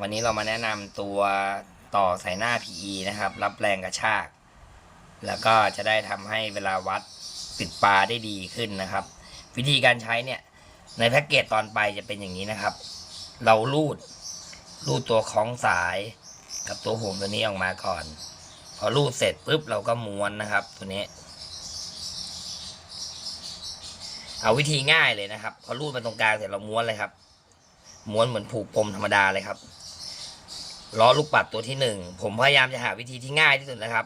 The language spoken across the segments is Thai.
วันนี้เรามาแนะนำตัวต่อสายหน้า PE นะครับ รับแรงกระชาก แล้วก็จะได้ทำให้เวลาวัดปิดปลาได้ดีขึ้นนะครับ วิธีการใช้เนี่ย ในแพ็กเกจตอนไปจะเป็นอย่างนี้นะครับ เราลูดลูดตัวคล้องสายกับตัวห่วงตัวนี้ออกมาก่อน พอลูดเสร็จปุ๊บเราก็ม้วนนะครับ ตัวนี้ เอาวิธีง่ายเลยนะครับ พอรูดไปตรงกลางเสร็จเราม้วนเลยครับ ม้วนเหมือนผูกปมธรรมดาเลยครับ ล้อลูกปัดตัวที่หนึ่งผมพยายามจะหาวิธีที่ง่ายที่สุดนะครับ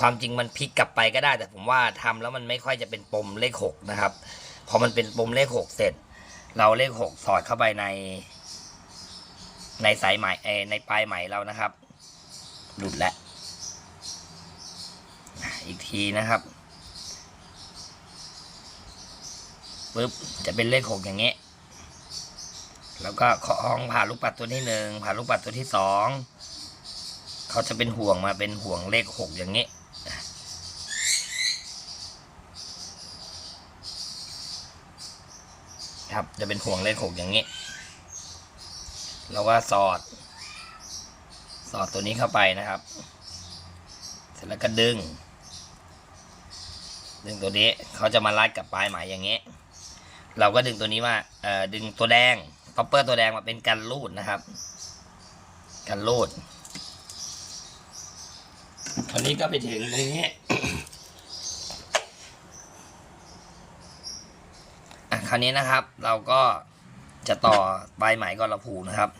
ความจริงมันพลิกกลับไปก็ได้ แต่ผมว่าทำแล้วมันไม่ค่อยจะเป็นปมเลขหกนะครับพอมันเป็นปมเลขหกเสร็จ เราเลขหกสอดเข้าไปใน ในสายไหมเอในปลายไหมเรานะครับ หลุดแล้วอีกทีนะครับปุ๊บจะเป็นเลขหกอย่างเงี้ย แล้วก็เคาะห้องผ่าลูกปัดตัวที่หนึ่งผ่าลูกปัดตัวที่สองเขาจะเป็นห่วงมาเป็นห่วงเลขหกอย่างเงี้ครับจะเป็นห่วงเลขหกอย่างเงี้ แล้วก็สอด สอดตัวนี้เข้าไปนะครับ เสร็จแล้วก็ดึง ดึงตัวนี้เขาจะมารัดกับปลายไหมอย่างเงี้ เราก็ดึงตัวนี้มาเอ่อดึงตัวแดง ท็อปเปอร์ตัวแดงมาเป็นกันรูดนะครับ กันรูดคราวนี้ก็ไปถึงตรงนี้อะคราวนี้นะครับ เราก็จะต่อปลายไหมก่อนเราผูกนะครับ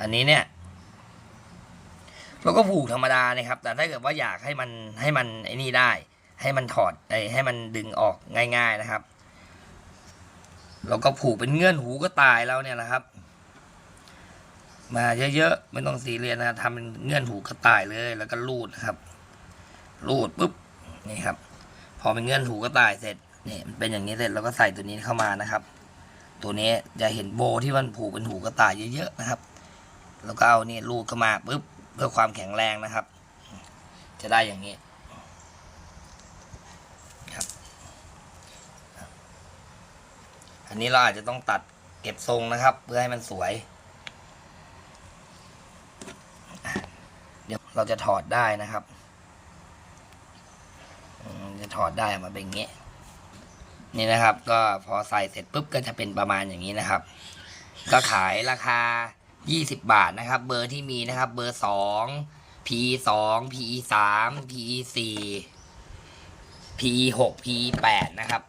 อันนี้เนี่ย เราก็ผูกธรรมดานะครับ แต่ถ้าเกิดว่าอยากให้มันให้มันไอ้นี่ได้ ให้มันถอดไอ้ให้มันดึงออกง่าย ๆนะครับ เราก็ผูกเป็นเงื่อนหูก็ตายแล้วเนี่ยนะครับ มาเยอะๆไม่ต้องซีเรียสนะทำเป็นเงื่อนหูกระต่ายเลย แล้วก็รูดนะครับรูดปุ๊บนี่ครับ พอเป็นเงื่อนหูกระต่ายเสร็จนี่มันเป็นอย่างนี้เสร็จเราก็ใส่ตัวนี้เข้ามานะครับ ตัวนี้จะเห็นโบที่มันผูกเป็นหูกระต่ายเยอะๆนะครับ แล้วก็เอานี่รูดเข้ามาปุ๊บเพื่อความแข็งแรงนะครับ จะได้อย่างนี้ อันนี้เราอาจจะต้องตัดเก็บทรงนะครับ เพื่อให้มันสวย เดี๋ยวเราจะถอดได้นะครับ จะถอดได้มาเป็นอย่างนี้ นี่นะครับ ก็พอใส่เสร็จปุ๊บก็จะเป็นประมาณอย่างนี้นะครับ ก็ขายราคา 20 บาทนะครับ เบอร์ที่มีนะครับ เบอร์ 2 P 2 P 3 P 4 P 6 P 8นะครับ